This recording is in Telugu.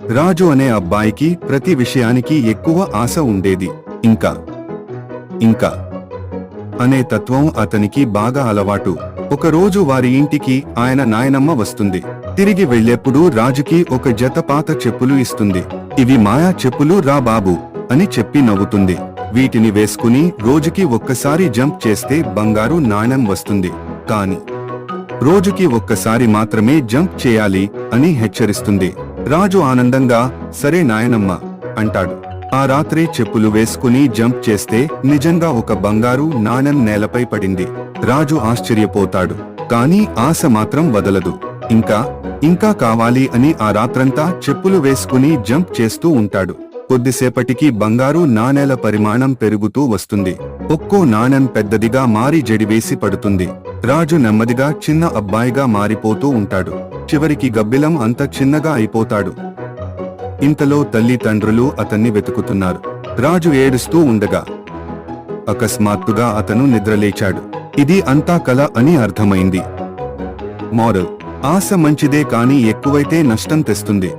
రాజు అనే అబ్బాయికి ప్రతి విషయానికి ఎక్కువ ఆశ ఉండేది. ఇంకా ఇంకా అనే తత్వం అతనికి బాగా అలవాటు. ఒకరోజు వారి ఇంటికి ఆయన నాయనమ్మ వస్తుంది. తిరిగి వెళ్ళేప్పుడు రాజుకి ఒక జత పాత చెప్పులు ఇస్తుంది. ఇవి మాయా చెప్పులు రా బాబు అని చెప్పి నవ్వుతుంది. వీటిని వేసుకుని రోజుకి ఒక్కసారి జంప్ చేస్తే బంగారు నాణ్యం వస్తుంది. కాని రోజుకి ఒక్కసారి మాత్రమే జంప్ చేయాలి అని హెచ్చరిస్తుంది. రాజు ఆనందంగా సరే నాయనమ్మ అంటాడు. ఆ రాత్రే చెప్పులు వేసుకుని జంప్ చేస్తే నిజంగా ఒక బంగారు నాణెం నేలపై పడింది. రాజు ఆశ్చర్యపోతాడు. కానీ ఆశ మాత్రం వదలదు. ఇంకా ఇంకా కావాలి అని ఆ రాత్రంతా చెప్పులు వేసుకుని జంప్ చేస్తూ ఉంటాడు. కొద్దిసేపటికి బంగారు నాణేల పరిమాణం పెరుగుతూ వస్తుంది. ఒక్కో నాణెం పెద్దదిగా మారి జడివేసి పడుతుంది. రాజు నెమ్మదిగా చిన్న అబ్బాయిగా మారిపోతూ ఉంటాడు. చివరికి గబ్బిలం అంత చిన్నగా అయిపోతాడు. ఇంతలో తల్లి తండ్రులు అతన్ని వెతుకుతున్నారు. రాజు ఏడుస్తూ ఉండగా అకస్మాత్తుగా అతను నిద్రలేచాడు. ఇది అంతా కల అని అర్థమైంది. మోరల్ ఆశ మంచిదే కాని ఎక్కువైతే నష్టం తెస్తుంది.